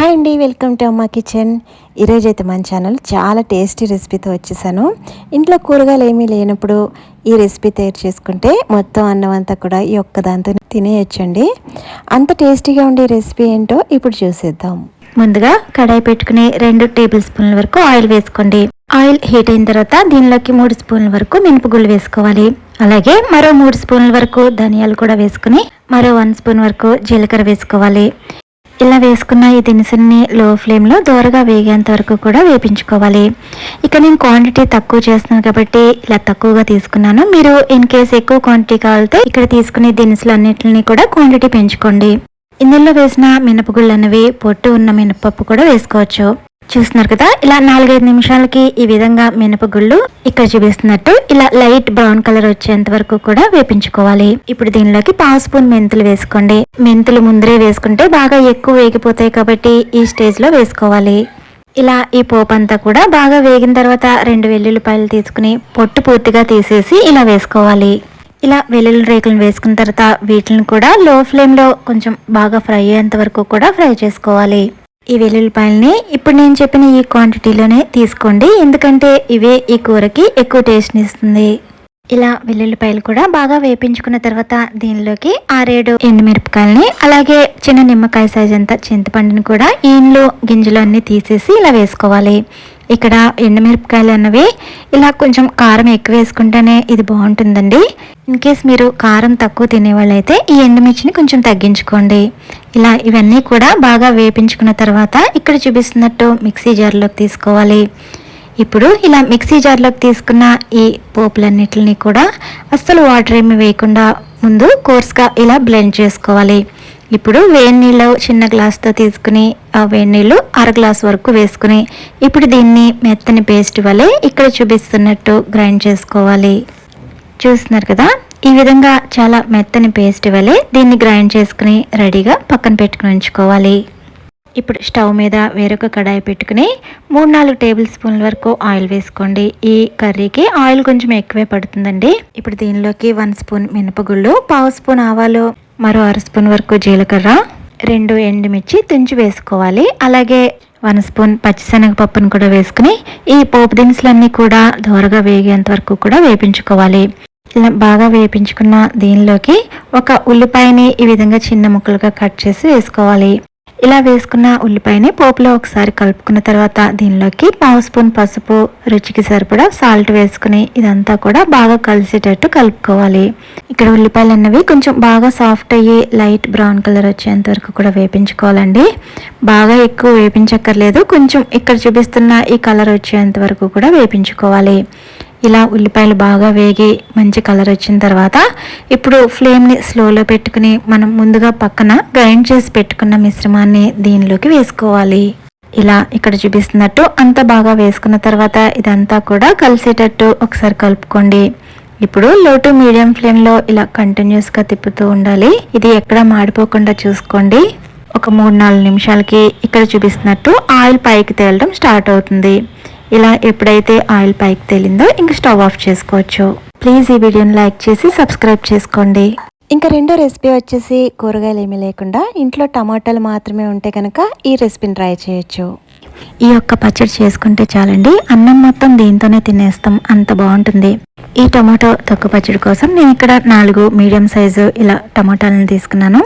Hi అండి welcome to అమ్మా kitchen. ఈరోజు అయితే మన ఛానల్ చాలా టేస్టీ రెసిపీతో వచ్చేసాను. ఇంట్లో కూరగాయలు ఏమీ లేనప్పుడు ఈ రెసిపీ తయారు చేసుకుంటే మొత్తం అన్నం అంతా కూడా ఈ ఒక్క దాంతో తినేయచ్చండి. అంత టేస్టీగా ఉండే రెసిపీ ఏంటో ఇప్పుడు చూసేద్దాం. ముందుగా కడాయి పెట్టుకుని రెండు టేబుల్ స్పూన్ల వరకు ఆయిల్ వేసుకోండి. ఆయిల్ హీట్ అయిన తర్వాత దీనిలోకి మూడు స్పూన్ల వరకు మినపగుళ్ళు వేసుకోవాలి. అలాగే మరో మూడు స్పూన్ల వరకు ధనియాలు కూడా వేసుకుని మరో వన్ స్పూన్ వరకు జీలకర్ర వేసుకోవాలి. ఇలా వేసుకున్న ఈ దినుసుల్ని లో ఫ్లేమ్లో దోరగా వేగేంత వరకు కూడా వేపించుకోవాలి. ఇక నేను క్వాంటిటీ తక్కువ చేస్తున్నాను కాబట్టి ఇలా తక్కువగా తీసుకున్నాను. మీరు ఇన్ కేస్ ఎక్కువ క్వాంటిటీ కావాలితే ఇక్కడ తీసుకునే దినుసులు అన్నిటిని కూడా క్వాంటిటీ పెంచుకోండి. ఇందులో వేసిన మినపగుళ్ళు అనేవి పొట్టు ఉన్న మినపప్పు కూడా వేసుకోవచ్చు. చూస్తున్నారు కదా ఇలా నాలుగైదు నిమిషాలకి ఈ విధంగా మినపగుళ్ళు ఇక్కడ చూపిస్తున్నట్టు ఇలా లైట్ బ్రౌన్ కలర్ వచ్చేంత వరకు కూడా వేపించుకోవాలి. ఇప్పుడు దీనిలోకి పావు స్పూన్ మెంతులు వేసుకోండి. మెంతులు ముందరే వేసుకుంటే బాగా ఎక్కువ వేగిపోతాయి కాబట్టి ఈ స్టేజ్లో వేసుకోవాలి. ఇలా ఈ పోపు అంతా కూడా బాగా వేగిన తర్వాత రెండు వెల్లుల్లిపాయలు తీసుకుని పొట్టు పూర్తిగా తీసేసి ఇలా వేసుకోవాలి. ఇలా వెల్లుల్లి రేకులను వేసుకున్న తర్వాత వీటిని కూడా లో ఫ్లేమ్లో కొంచెం బాగా ఫ్రై అయ్యేంత వరకు కూడా ఫ్రై చేసుకోవాలి. ఈ వెల్లుల్లిపాయలని ఇప్పుడు నేను చెప్పిన ఈ క్వాంటిటీలోనే తీసుకోండి. ఎందుకంటే ఇవే ఈ కూరకి ఎక్కువ టేస్ట్ని ఇస్తుంది. ఇలా వెల్లుల్లిపాయలు కూడా బాగా వేపించుకున్న తర్వాత దీనిలోకి ఆరేడు ఎండుమిరపకాయలని అలాగే చిన్న నిమ్మకాయ సైజ్ అంత చింతపండుని కూడా ఈన్లు గింజలు అన్నీ తీసేసి ఇలా వేసుకోవాలి. ఇక్కడ ఎండుమిరపకాయలు అన్నవి ఇలా కొంచెం కారం ఎక్కువ వేసుకుంటేనే ఇది బాగుంటుందండి. ఇన్ కేస్ మీరు కారం తక్కువ తినేవాళ్ళైతే ఈ ఎండుమిర్చిని కొంచెం తగ్గించుకోండి. ఇలా ఇవన్నీ కూడా బాగా వేపించుకున్న తర్వాత ఇక్కడ చూపిస్తున్నట్టు మిక్సీ జార్లోకి తీసుకోవాలి. ఇప్పుడు ఇలా మిక్సీ జార్లోకి తీసుకున్న ఈ పోపులన్నిటిని కూడా అస్సలు వాటర్ ఏమి వేయకుండా ముందు కోర్స్గా ఇలా బ్లెండ్ చేసుకోవాలి. ఇప్పుడు వేడి నీళ్ళు చిన్న గ్లాస్తో తీసుకుని ఆ వేడి నీళ్ళు అర గ్లాస్ వరకు వేసుకుని ఇప్పుడు దీన్ని మెత్తని పేస్ట్ వలె ఇక్కడ చూపిస్తున్నట్టు గ్రైండ్ చేసుకోవాలి. చూస్తున్నారు కదా? ఈ విధంగా చాలా మెత్తని పేస్ట్ వలె దీన్ని గ్రైండ్ చేసుకుని రెడీగా పక్కన పెట్టుకుని ఉంచుకోవాలి. ఇప్పుడు స్టవ్ మీద వేరొక కడాయి పెట్టుకుని మూడు నాలుగు టేబుల్ స్పూన్ల వరకు ఆయిల్ వేసుకోండి. ఈ కర్రీకి ఆయిల్ కొంచెం ఎక్కువే పడుతుందండి. ఇప్పుడు దీనిలోకి వన్ స్పూన్ మినపగుళ్ళు పావు స్పూన్ ఆవాలు మరో అర స్పూన్ వరకు జీలకర్ర రెండు ఎండుమిర్చి తుంచి వేసుకోవాలి. అలాగే వన్ స్పూన్ పచ్చిశనగపప్పును కూడా వేసుకుని ఈ పోపు దినుసులన్నీ కూడా దోరగా వేగేంత వరకు కూడా వేపించుకోవాలి. ఇలా బాగా వేపించుకున్న దీనిలోకి ఒక ఉల్లిపాయని ఈ విధంగా చిన్న ముక్కలుగా కట్ చేసి వేసుకోవాలి. ఇలా వేసుకున్న ఉల్లిపాయని పోపులో ఒకసారి కలుపుకున్న తర్వాత దీనిలోకి పావు స్పూన్ పసుపు రుచికి సరిపడా సాల్ట్ వేసుకుని ఇదంతా కూడా బాగా కలిసేటట్టు కలుపుకోవాలి. ఇక్కడ ఉల్లిపాయలు అన్నవి కొంచెం బాగా సాఫ్ట్ అయ్యి లైట్ బ్రౌన్ కలర్ వచ్చేంత వరకు కూడా వేపించుకోవాలండి. బాగా ఎక్కువ వేపించక్కర్లేదు కొంచెం ఇక్కడ చూపిస్తున్న ఈ కలర్ వచ్చేంత వరకు కూడా వేపించుకోవాలి. ఇలా ఉల్లిపాయలు బాగా వేగి మంచి కలర్ వచ్చిన తర్వాత ఇప్పుడు ఫ్లేమ్ని స్లోలో పెట్టుకుని మనం ముందుగా పక్కన గ్రైండ్ చేసి పెట్టుకున్న మిశ్రమాన్ని దీనిలోకి వేసుకోవాలి. ఇలా ఇక్కడ చూపిస్తున్నట్టు అంత బాగా వేసుకున్న తర్వాత ఇదంతా కూడా కలిసేటట్టు ఒకసారి కలుపుకోండి. ఇప్పుడు లో టు మీడియం ఫ్లేమ్లో ఇలా కంటిన్యూస్గా తిప్పుతూ ఉండాలి. ఇది ఎక్కడ మాడిపోకుండా చూసుకోండి. ఒక మూడు నాలుగు నిమిషాలకి ఇక్కడ చూపిస్తున్నట్టు ఆయిల్ పైకి తేలడం స్టార్ట్ అవుతుంది. ఇలా ఎప్పుడైతే ఆయిల్ పైకి తేలిందో ఇంక స్టవ్ ఆఫ్ చేసుకోవచ్చు. ప్లీజ్ ఈ వీడియోని లైక్ చేసి సబ్స్క్రైబ్ చేసుకోండి. ఇంకా రెండో రెసిపీ వచ్చేసి కూరగాయలు ఏమీ లేకుండా ఇంట్లో టమాటాలు మాత్రమే ఉంటే కనుక ఈ రెసిపీని ట్రై చేయొచ్చు. ఈ యొక్క పచ్చడి చేసుకుంటే చాలండి. అన్నం మొత్తం దీంతోనే తినేస్తాం. అంత బాగుంటుంది. ఈ టమాటో తొక్కు పచ్చడి కోసం నేను ఇక్కడ నాలుగు మీడియం సైజు ఇలా టమాటాలను తీసుకున్నాను.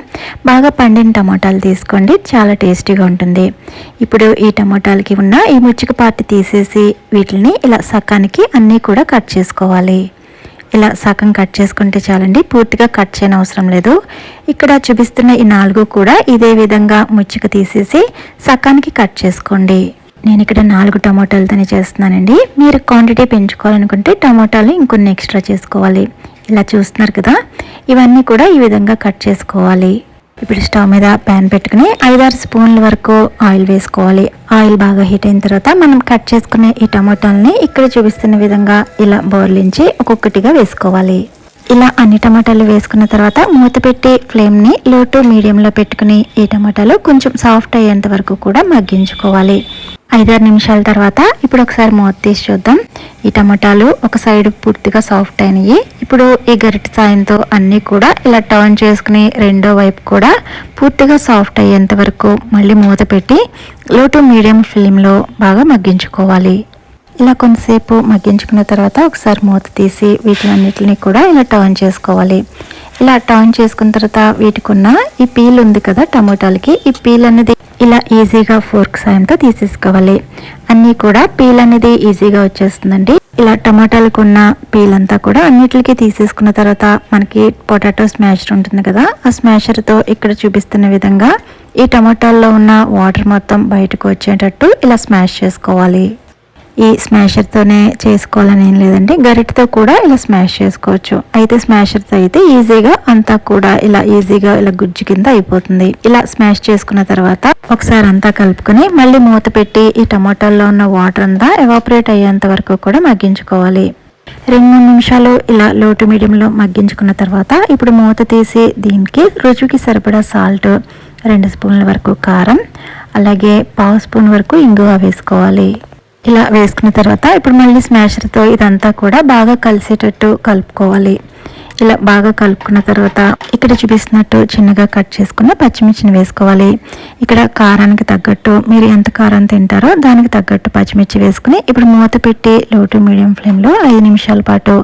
బాగా పండిన టమాటాలు తీసుకోండి. చాలా టేస్టీగా ఉంటుంది. ఇప్పుడు ఈ టమాటాలకి ఉన్న ఈ ముచ్చిక పార్టీ తీసేసి వీటిని ఇలా సకానికి అన్నీ కూడా కట్ చేసుకోవాలి. ఇలా సగం కట్ చేసుకుంటే చాలండి. పూర్తిగా కట్ చేయని అవసరం లేదు. ఇక్కడ చూపిస్తున్న ఈ నాలుగు కూడా ఇదే విధంగా ముచ్చిక తీసేసి సకానికి కట్ చేసుకోండి. నేను ఇక్కడ నాలుగు టమాటాలతోనే చేస్తున్నానండి. మీరు క్వాంటిటీ పెంచుకోవాలనుకుంటే టమాటాలు ఇంకొన్ని ఎక్స్ట్రా చేసుకోవాలి. ఇలా చూస్తున్నారు కదా. ఇవన్నీ కూడా ఈ విధంగా కట్ చేసుకోవాలి. ఇప్పుడు స్టవ్ మీద ప్యాన్ పెట్టుకుని ఐదారు స్పూన్ల వరకు ఆయిల్ వేసుకోవాలి. ఆయిల్ బాగా హీట్ అయిన తర్వాత మనం కట్ చేసుకునే ఈ టమాటాలని ఇక్కడ చూపిస్తున్న విధంగా ఇలా బోర్లించి ఒక్కొక్కటిగా వేసుకోవాలి. ఇలా అన్ని టమాటాలు వేసుకున్న తర్వాత మూత పెట్టి ఫ్లేమ్ని లో టు మీడియంలో పెట్టుకుని ఈ టమాటాలు కొంచెం సాఫ్ట్ అయ్యేంత వరకు కూడా మగ్గించుకోవాలి. ఐదారు నిమిషాల తర్వాత ఇప్పుడు ఒకసారి మూత తీసి చూద్దాం. ఈ టమాటాలు ఒక సైడ్ పూర్తిగా సాఫ్ట్ అయినాయి. ఇప్పుడు ఈ గరిటె సాయంతో అన్నీ కూడా ఇలా టర్న్ చేసుకుని రెండో వైపు కూడా పూర్తిగా సాఫ్ట్ అయ్యేంత వరకు మళ్ళీ మూత పెట్టి లో టు మీడియం ఫ్లేమ్లో బాగా మగ్గించుకోవాలి. ఇలా కొంతసేపు మగ్గించుకున్న తర్వాత ఒకసారి మూత తీసి వీటిలన్నిటిని కూడా ఇలా టర్న్ చేసుకోవాలి. ఇలా టర్న్ చేసుకున్న తర్వాత వీటికి ఉన్న ఈ పీల్ ఉంది కదా టమోటాలకి ఈ పీల్ అనేది ఇలా ఈజీగా ఫోర్క్ సాయంతో తీసేసుకోవాలి. అన్నీ కూడా పీల్ అనేది ఈజీగా వచ్చేస్తుందండి. ఇలా టమాటాలకు ఉన్న పీల్ అంతా కూడా అన్నిటికి తీసేసుకున్న తర్వాత మనకి పొటాటో స్మాషర్ ఉంటుంది కదా ఆ స్మాషర్తో ఇక్కడ చూపిస్తున్న విధంగా ఈ టమాటాల్లో ఉన్న వాటర్ మొత్తం బయటకు వచ్చేటట్టు ఇలా స్మాష్ చేసుకోవాలి. ఈ స్మాషర్తోనే చేసుకోవాలని ఏం లేదండి. గరిటతో కూడా ఇలా స్మాష్ చేసుకోవచ్చు. అయితే స్మాషర్తో అయితే ఈజీగా అంతా కూడా ఇలా ఈజీగా ఇలా గుజ్జు కింద అయిపోతుంది. ఇలా స్మాష్ చేసుకున్న తర్వాత ఒకసారి అంతా కలుపుకొని మళ్ళీ మూత పెట్టి ఈ టమాటాల్లో ఉన్న వాటర్ అంతా ఎవాపరేట్ అయ్యేంత వరకు కూడా మగ్గించుకోవాలి. రెండు మూడు నిమిషాలు ఇలా లోటు మీడియంలో మగ్గించుకున్న తర్వాత ఇప్పుడు మూత తీసి దీనికి రుచికి సరిపడా సాల్ట్ రెండు స్పూన్ల వరకు కారం అలాగే పావు స్పూన్ వరకు ఇంగువ వేసుకోవాలి. ఇలా వేసుకున్న తర్వాత ఇప్పుడు మళ్ళీ స్మాషర్తో ఇదంతా కూడా బాగా కలిసేటట్టు కలుపుకోవాలి. ఇలా బాగా కలుపుకున్న తర్వాత ఇక్కడ చూపిస్తున్నట్టు చిన్నగా కట్ చేసుకున్న పచ్చిమిర్చిని వేసుకోవాలి. ఇక్కడ కారానికి తగ్గట్టు మీరు ఎంత కారం తింటారో దానికి తగ్గట్టు పచ్చిమిర్చి వేసుకుని ఇప్పుడు మూత పెట్టి లో టు మీడియం ఫ్లేమ్లో ఐదు నిమిషాల పాటు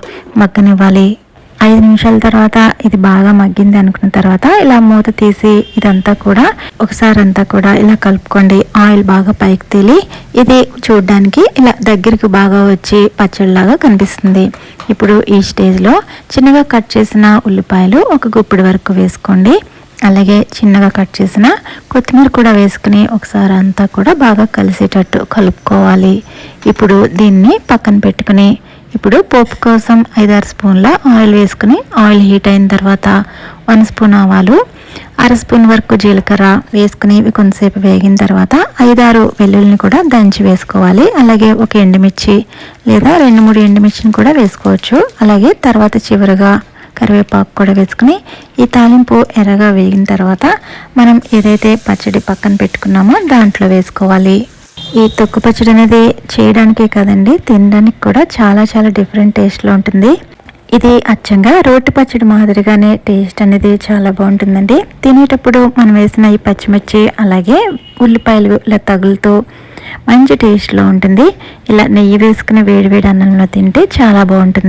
మగ్గనివ్వాలి. ఐదు నిమిషాల తర్వాత ఇది బాగా మగ్గింది అనుకున్న తర్వాత ఇలా మూత తీసి ఇదంతా కూడా ఒకసారి అంతా కూడా ఇలా కలుపుకోండి. ఆయిల్ బాగా పైకి తేలి ఇది చూడడానికి ఇలా దగ్గరికి బాగా వచ్చి పచ్చడిలాగా కనిపిస్తుంది. ఇప్పుడు ఈ స్టేజ్లో చిన్నగా కట్ చేసిన ఉల్లిపాయలు ఒక గుప్పిడి వరకు వేసుకోండి. అలాగే చిన్నగా కట్ చేసిన కొత్తిమీర కూడా వేసుకుని ఒకసారి అంతా కూడా బాగా కలిసేటట్టు కలుపుకోవాలి. ఇప్పుడు దీన్ని పక్కన పెట్టుకుని ఇప్పుడు పోపు కోసం ఐదారు స్పూన్ల ఆయిల్ వేసుకుని ఆయిల్ హీట్ అయిన తర్వాత వన్ స్పూన్ ఆవాలు అర స్పూన్ వరకు జీలకర్ర వేసుకుని ఇవి కొంతసేపు వేగిన తర్వాత ఐదారు వెల్లుల్ని కూడా దంచి వేసుకోవాలి. అలాగే ఒక ఎండుమిర్చి లేదా రెండు మూడు ఎండుమిర్చిని కూడా వేసుకోవచ్చు. అలాగే తర్వాత చివరగా కరివేపాకు కూడా వేసుకుని ఈ తాలింపు ఎర్రగా వేగిన తర్వాత మనం ఏదైతే పచ్చడి పక్కన పెట్టుకున్నామో దాంట్లో వేసుకోవాలి. ఈ తొక్కు పచ్చడి అనేది చేయడానికే కాదండి తినడానికి కూడా చాలా చాలా డిఫరెంట్ టేస్ట్లో ఉంటుంది. ఇది అచ్చంగా రోటి పచ్చడి మాదిరిగానే టేస్ట్ అనేది చాలా బాగుంటుందండి. తినేటప్పుడు మనం వేసిన ఈ పచ్చిమిర్చి అలాగే ఉల్లిపాయలు ఇలా తగులుతూ మంచి టేస్ట్లో ఉంటుంది. ఇలా నెయ్యి వేసుకుని వేడి వేడి అన్నంలో తింటే చాలా బాగుంటుంది.